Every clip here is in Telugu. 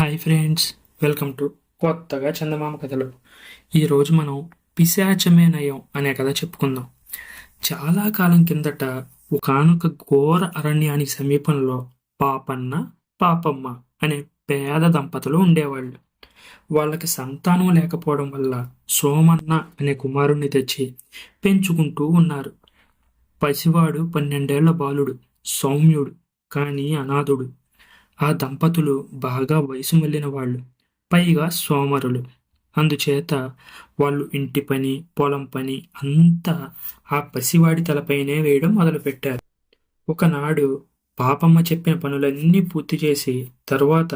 హాయ్ ఫ్రెండ్స్ వెల్కమ్ టు కొత్తగా చందమామ కథలు. ఈరోజు మనం పిశాచమే నయం అనే కథ చెప్పుకుందాం. చాలా కాలం కిందట ఒకనొక ఘోర అరణ్యానికి సమీపంలో పాపన్న పాపమ్మ అనే పేద దంపతులు ఉండేవాళ్ళు. వాళ్ళకి సంతానం లేకపోవడం వల్ల సోమన్న అనే కుమారుణ్ణి తెచ్చి పెంచుకుంటూ ఉన్నారు. పసివాడు పన్నెండేళ్ళ బాలుడు సౌమ్యుడు కానీ అనాథుడు. ఆ దంపతులు బాగా వయసు మళ్ళిన వాళ్ళు పైగా సోమరులు. అందుచేత వాళ్ళు ఇంటి పని పొలం పని అంతా ఆ పసివాడి తలపైనే వేయడం మొదలుపెట్టారు. ఒకనాడు పాపమ్మ చెప్పిన పనులన్నీ పూర్తి చేసి తరువాత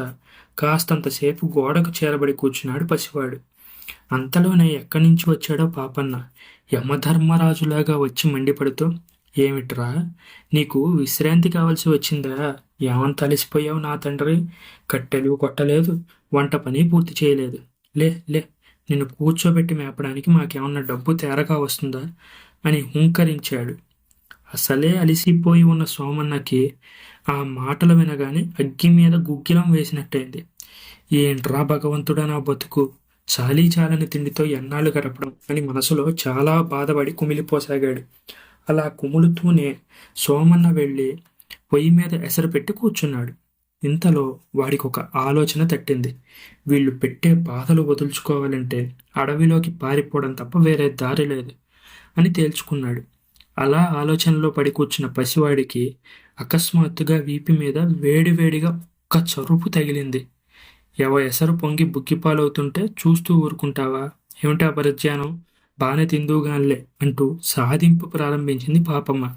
కాస్తంతసేపు గోడకు చేరబడి కూర్చున్నాడు పసివాడు. అంతలోనే ఎక్కడి నుంచి వచ్చాడో పాపన్న యమధర్మరాజులాగా వచ్చి మండిపడుతూ ఏమిట్రా? నీకు విశ్రాంతి కావాల్సి వచ్చిందా? ఏమంత అలసిపోయావు నా తండ్రి? కట్టెలు కొట్టలేదు వంట పని పూర్తి చేయలేదు. లే లే నిన్ను కూర్చోబెట్టి మేపడానికి మాకేమన్నా డబ్బు తేరగా వస్తుందా? అని హుంకరించాడు. అసలే అలిసిపోయి ఉన్న సోమన్నకి ఆ మాటలు వినగానే అగ్గి మీద గుగ్గిలం వేసినట్టయింది. ఏంట్రా భగవంతుడా నా బతుకు? చాలీ చాలని తిండితో ఎన్నాళ్ళు గడపడం అని మనసులో చాలా బాధపడి కుమిలిపోసాగాడు. అలా కుములుతూనే సోమన్న వెళ్ళి పొయ్యి మీద ఎసరు పెట్టి కూర్చున్నాడు. ఇంతలో వాడికి ఒక ఆలోచన తట్టింది. వీళ్ళు పెట్టే బాధలు వదులుచుకోవాలంటే అడవిలోకి పారిపోవడం తప్ప వేరే దారి లేదు అని తేల్చుకున్నాడు. అలా ఆలోచనలో పడి కూర్చున్న పసివాడికి అకస్మాత్తుగా వీపి మీద వేడివేడిగా ఒక్క చరుపు తగిలింది. ఎవ ఎసరు పొంగి బుగ్గిపాలవుతుంటే చూస్తూ ఊరుకుంటావా? ఏమిటా పరిజ్ఞానం బానే తిందుగాన్లే అంటూ సాధింపు ప్రారంభించింది పాపమ్మ.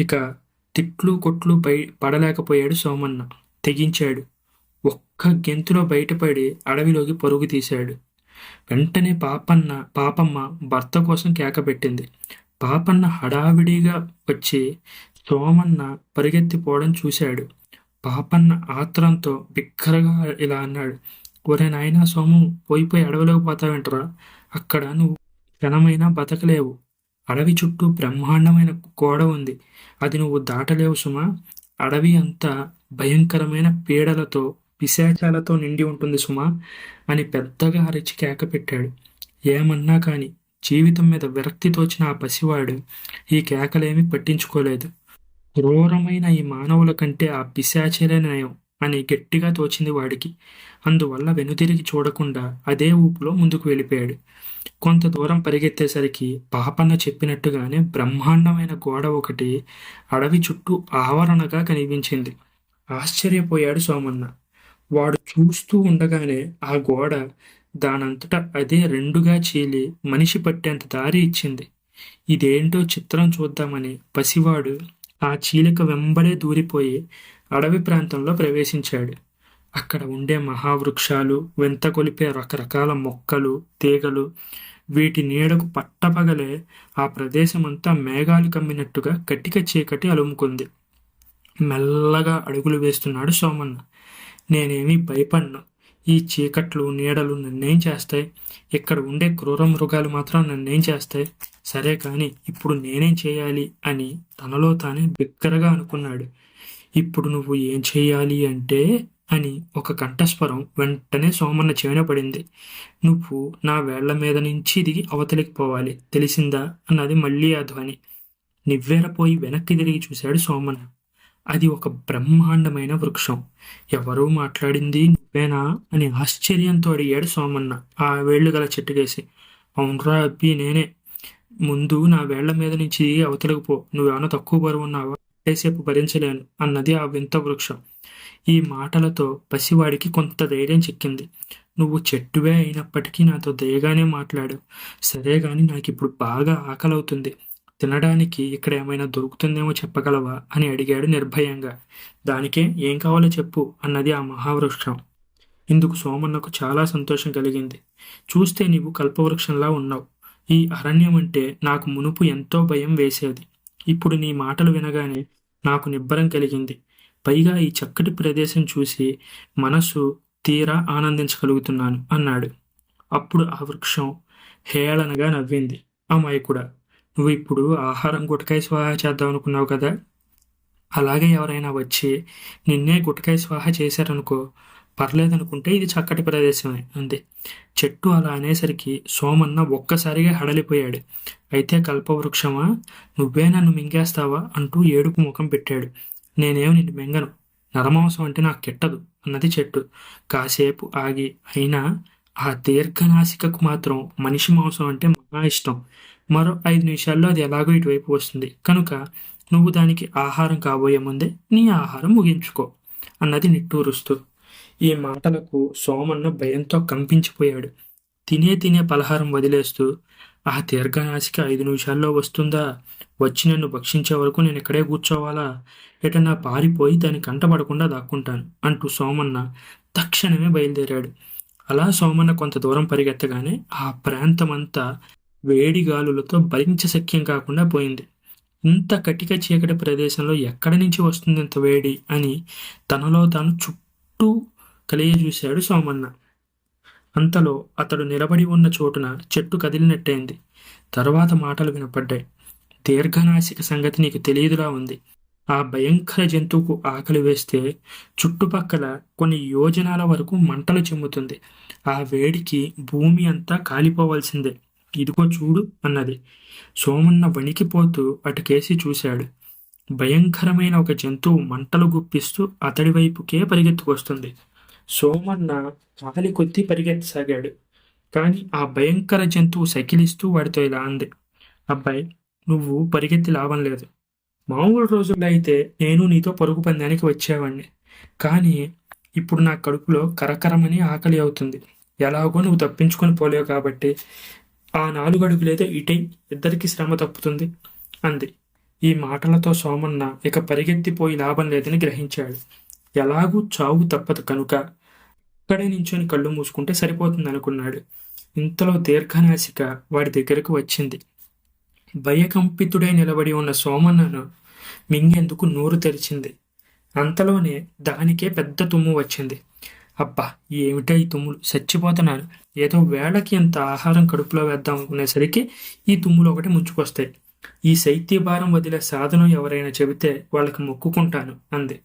ఇక తిట్లు కొట్లు బయ పడలేకపోయాడు సోమన్న. తెగించాడు. ఒక్క గెంతులో బయటపడి అడవిలోకి పరుగు తీశాడు. వెంటనే పాపన్న పాపమ్మ భర్త కోసం కేక పెట్టింది. పాపన్న హడావిడిగా వచ్చి సోమన్న పరిగెత్తిపోవడం చూశాడు. పాపన్న ఆత్రంతో బిక్కరగా ఇలా అన్నాడు. ఒరే నాయన సోము పోయిపోయి అడవిలోకి పోతావేంటరా? అక్కడ నువ్వు క్షణమైనా బతకలేవు. అడవి చుట్టూ బ్రహ్మాండమైన గోడ ఉంది. అది నువ్వు దాటలేవు సుమా. అడవి అంతా భయంకరమైన పీడలతో పిశాచాలతో నిండి ఉంటుంది సుమా అని పెద్దగా అరిచి కేక పెట్టాడు. ఏమన్నా కాని జీవితం మీద విరక్తి తోచిన ఆ పసివాడు ఈ కేకలేమీ పట్టించుకోలేదు. క్రూరమైన ఈ మానవుల కంటే ఆ పిశాచలే నయం అని గట్టిగా తోచింది వాడికి. అందువల్ల వెనుతిరిగి చూడకుండా అదే ఊపులో ముందుకు వెళ్ళిపోయాడు. కొంత దూరం పరిగెత్తేసరికి పాపన్న చెప్పినట్టుగానే బ్రహ్మాండమైన గోడ ఒకటి అడవి చుట్టూ ఆవరణగా కనిపించింది. ఆశ్చర్యపోయాడు సోమన్న. వాడు చూస్తూ ఉండగానే ఆ గోడ దానంతటా అదే రెండుగా చీలి మనిషి పట్టేంత దారి ఇచ్చింది. ఇదేంటో చిత్రం చూద్దామని పసివాడు ఆ చీలిక వెంబడే దూరిపోయి అడవి ప్రాంతంలో ప్రవేశించాడు. అక్కడ ఉండే మహావృక్షాలు వెంత కొలిపే రకరకాల మొక్కలు తీగలు వీటి నీడకు పట్టపగలే ఆ ప్రదేశమంతా మేఘాలు కమ్మినట్టుగా కటిక చీకటి అలుముకుంది. మెల్లగా అడుగులు వేస్తున్నాడు సోమన్న. నేనేమీ భయపడ్ను. ఈ చీకట్లు నీడలు నన్నేం చేస్తాయి? ఇక్కడ ఉండే క్రూర మృగాలు మాత్రం నన్నేం చేస్తాయి? సరే కానీ ఇప్పుడు నేనేం చేయాలి అని తనలో తానే బిగ్గరగా అనుకున్నాడు. ఇప్పుడు నువ్వు ఏం చేయాలి అంటే అని ఒక కంఠస్వరం వెంటనే సోమన్న చెవిన పడింది. నువ్వు నా వేళ్ళ మీద నుంచి దిగి అవతలికి పోవాలి. తెలిసిందా? అన్నది మళ్ళీ ఆ ధ్వని. నివ్వేరపోయి వెనక్కి తిరిగి చూశాడు సోమన్న. అది ఒక బ్రహ్మాండమైన వృక్షం. ఎవరూ మాట్లాడింది నువ్వేనా అని ఆశ్చర్యంతో అడిగాడు సోమన్న. ఆ వేళ్ళు గల చెట్టుకేసి. అవునరా అబ్బి నేనే. ముందు నా వేళ్ళ మీద నుంచి అవతలకు పో. నువ్వేమైనా తక్కువ బరువు ఉన్నావా? ఎంతసేపు భరించలేను అన్నది ఆ వింత వృక్షం. ఈ మాటలతో పసివాడికి కొంత ధైర్యం చిక్కింది. నువ్వు చెట్టువే అయినప్పటికీ నాతో దయగానే మాట్లాడు. సరే గాని నాకు ఇప్పుడు బాగా ఆకలవుతుంది. తినడానికి ఇక్కడ ఏమైనా దొరుకుతుందేమో చెప్పగలవా అని అడిగాడు నిర్భయంగా. దానికే ఏం కావాలో చెప్పు అన్నది ఆ మహావృక్షం. ఇందుకు సోమన్నకు చాలా సంతోషం కలిగింది. చూస్తే నీవు కల్పవృక్షంలా ఉన్నావు. ఈ అరణ్యం అంటే నాకు మునుపు ఎంతో భయం వేసేది. ఇప్పుడు నీ మాటలు వినగానే నాకు నిబ్బరం కలిగింది. పైగా ఈ చక్కటి ప్రదేశం చూసి మనసు తీరా ఆనందించగలుగుతున్నాను అన్నాడు. అప్పుడు ఆ వృక్షం హేళనగా నవ్వింది. అమాయకుడా నువ్వు ఇప్పుడు ఆహారం గుటకాయ స్వాహ చేద్దాం అనుకున్నావు కదా? అలాగే ఎవరైనా వచ్చి నిన్నే గుటకాయ స్వాహ చేశారనుకో పర్లేదనుకుంటే ఇది చక్కటి ప్రదేశమే అంది. చెట్టు అలా అనేసరికి సోమన్న ఒక్కసారిగా హడలిపోయాడు. అయితే కల్పవృక్షమా? నువ్వే నన్ను మింగేస్తావా? అంటూ ఏడుపు ముఖం పెట్టాడు. నేనేం నిన్ను మింగను? నరమాంసం అంటే నాకు కెట్టదు అన్నది చెట్టు. కాసేపు ఆగి అయినా ఆ దీర్ఘనాసికకు మాత్రం మనిషి మాంసం అంటే మహా ఇష్టం. మరో ఐదు నిమిషాల్లో అది ఎలాగో ఇటువైపు వస్తుంది. కనుక నువ్వు దానికి ఆహారం కాబోయే ముందే నీ ఆహారం ముగించుకో అన్నది నిట్టూరుస్తూ. ఈ మాటలకు సోమన్న భయంతో కంపించిపోయాడు. తినే తినే పలహారం వదిలేస్తూ ఆ దీర్ఘనాశిక ఐదు నిమిషాల్లో వస్తుందా? వచ్చి నన్ను భక్షించే వరకు నేను ఇక్కడే కూర్చోవాలా? ఎటన్నా పారిపోయి దాని కంటపడకుండా దాక్కుంటాను అంటూ సోమన్న తక్షణమే బయలుదేరాడు. అలా సోమన్న కొంత దూరం పరిగెత్తగానే ఆ ప్రాంతమంతా వేడి గాలులతో భరించశక్యం కాకుండా పోయింది. ఇంత కటిక చీకటి ప్రదేశంలో ఎక్కడి నుంచి వస్తుంది ఇంత వేడి? అని తనలో తాను చుట్టూ కలియజూశాడు సోమన్న. అంతలో అతడు నిలబడి ఉన్న చోటున చెట్టు కదిలినట్టయింది. తర్వాత మాటలు వినపడ్డాయి. దీర్ఘనాశిక సంగతి నీకు తెలియదులా ఉంది. ఆ భయంకర జంతువుకు ఆకలి వేస్తే చుట్టుపక్కల కొన్ని యోజనాల వరకు మంటలు చెమ్ముతుంది. ఆ వేడికి భూమి అంతా కాలిపోవాల్సిందే. ఇదిగో చూడు అన్నది. సోమన్న వణికిపోతూ అటుకేసి చూశాడు. భయంకరమైన ఒక జంతువు మంటలు గుప్పిస్తూ అతడి వైపుకే పరిగెత్తుకొస్తుంది. సోమన్న కాలి కొద్దీ పరిగెత్తసాగాడు. కానీ ఆ భయంకర జంతువు సకిలిస్తూ వాడితో ఇలా అంది. అబ్బాయి నువ్వు పరిగెత్తి లాభం లేదు. మామూలు రోజుల్లో అయితే నేను నీతో పరుగు పందానికి వచ్చేవాడిని కానీ ఇప్పుడు నా కడుపులో కరకరమని ఆకలి అవుతుంది. ఎలాగో నువ్వు తప్పించుకొని పోలేవు కాబట్టి ఆ నాలుగు అడుగులైతే ఇటై ఇద్దరికి శ్రమ తప్పుతుంది అంది. ఈ మాటలతో సోమన్న ఇక పరిగెత్తిపోయి లాభం లేదని గ్రహించాడు. ఎలాగూ చావు తప్పదు కనుక ఇక్కడే నించొని కళ్ళు మూసుకుంటే సరిపోతుంది అనుకున్నాడు ఇంతలో దీర్ఘనాశిక వాడి దగ్గరకు వచ్చింది. భయకంపితుడై నిలబడి ఉన్న సోమన్నను మింగేందుకు నోరు తెరిచింది. అంతలోనే దానికే పెద్ద తుమ్ము వచ్చింది. అబ్బా ఏమిటా ఈ తుమ్ములు? చచ్చిపోతున్నాను. ఏదో వేళకి ఎంత ఆహారం కడుపులో వేద్దాం అనుకునేసరికి ఈ తుమ్ములు ఒకటి ముంచుకొస్తాయి. ఈ శైత్యభారం వదిలే సాధనం ఎవరైనా చెబితే వాళ్ళకి మొక్కుకుంటాను అంది.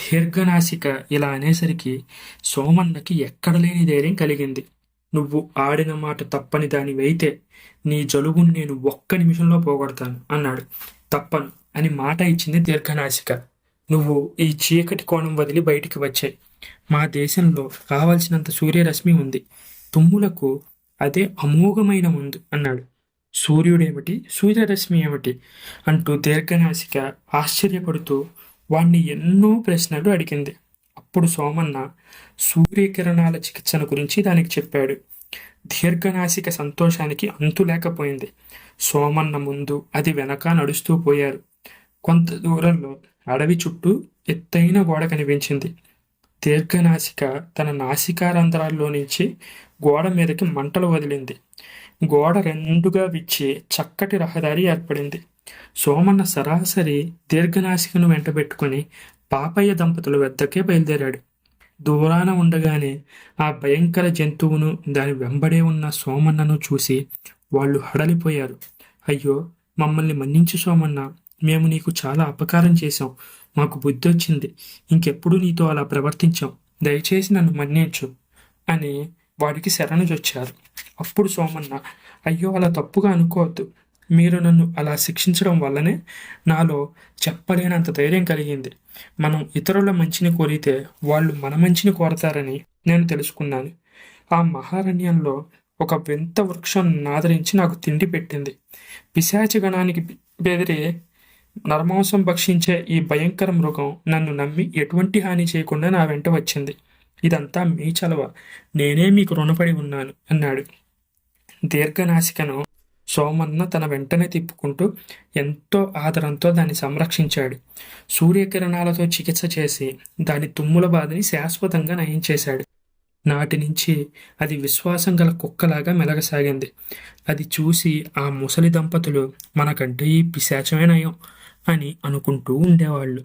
దీర్ఘనాశిక ఇలా అనేసరికి సోమన్నకి ఎక్కడ లేని ధైర్యం కలిగింది. నువ్వు ఆడిన మాట తప్పని దానివైతే నీ జలుబుని నేను ఒక్క నిమిషంలో పోగొడతాను అన్నాడు. తప్పను అని మాట ఇచ్చింది దీర్ఘనాశిక నువ్వు ఈ చీకటి కోణం వదిలి బయటికి వచ్చాయి. మా దేశంలో కావలసినంత సూర్యరశ్మి ఉంది. తుమ్ములకు అదే అమోఘమైన ముందు అన్నాడు. సూర్యుడేమిటి? సూర్యరశ్మి ఏమిటి? అంటూ దీర్ఘనాసిక ఆశ్చర్యపడుతూ వాణ్ణి ఎన్నో ప్రశ్నలు అడిగింది. అప్పుడు సోమన్న సూర్యకిరణాల చికిత్సను గురించి దానికి చెప్పాడు. దీర్ఘనాసిక సంతోషానికి అంతు లేకపోయింది. సోమన్న ముందు అది వెనక నడుస్తూ పోయారు. కొంత దూరంలో అడవి చుట్టూ ఎత్తైన గోడ కనిపించింది. దీర్ఘనాసిక తన నాసికారంధ్రాల్లో నుంచి గోడ మీదకి మంటలు వదిలింది. గోడ రెండుగా విచ్చి చక్కటి రహదారి ఏర్పడింది. సోమన్న సరాసరి దీర్ఘనాశికను వెంటబెట్టుకుని పాపయ్య దంపతుల వద్దకే బయలుదేరాడు. దూరాన ఉండగానే ఆ భయంకర జంతువును దాని వెంబడే ఉన్న సోమన్నను చూసి వాళ్ళు హడలిపోయారు. అయ్యో మమ్మల్ని మన్నించి సోమన్న మేము నీకు చాలా అపకారం చేశాం. మాకు బుద్ధి వచ్చింది ఇంకెప్పుడు నీతో అలా ప్రవర్తించాం. దయచేసి నన్ను మన్నించు అని వాడికి శరణుజొచ్చారు అప్పుడు సోమన్న అయ్యో అలా తప్పుగా అనుకోవద్దు. మీరు నన్ను అలా శిక్షించడం వల్లనే నాలో చెప్పలేనంత ధైర్యం కలిగింది. మనం ఇతరుల మంచిని కోరితే వాళ్ళు మన మంచిని కోరతారని నేను తెలుసుకున్నాను. ఆ మహారణ్యంలో ఒక వింత వృక్షం నాదరించి నాకు తిండి పెట్టింది. పిశాచగణానికి బెదిరే నరమాంసం భక్షించే ఈ భయంకర మృగం నన్ను నమ్మి ఎటువంటి హాని చేయకుండా నా వెంట వచ్చింది. ఇదంతా మీ చలవ. నేనే మీకు రుణపడి ఉన్నాను అన్నాడు. దీర్ఘనాశికను సోమన్న తన వెంటనే తిప్పుకుంటూ ఎంతో ఆదరంతో దాన్ని సంరక్షించాడు. సూర్యకిరణాలతో చికిత్స చేసి దాని తుమ్ముల బాధని శాశ్వతంగా నయం చేశాడు. నాటి నుంచి అది విశ్వాసం గల కుక్కలాగా మెలగసాగింది. అది చూసి ఆ ముసలి దంపతులు మనకంటే ఈ పిశాచమే నయం అని అనుకుంటూ ఉండేవాళ్ళు.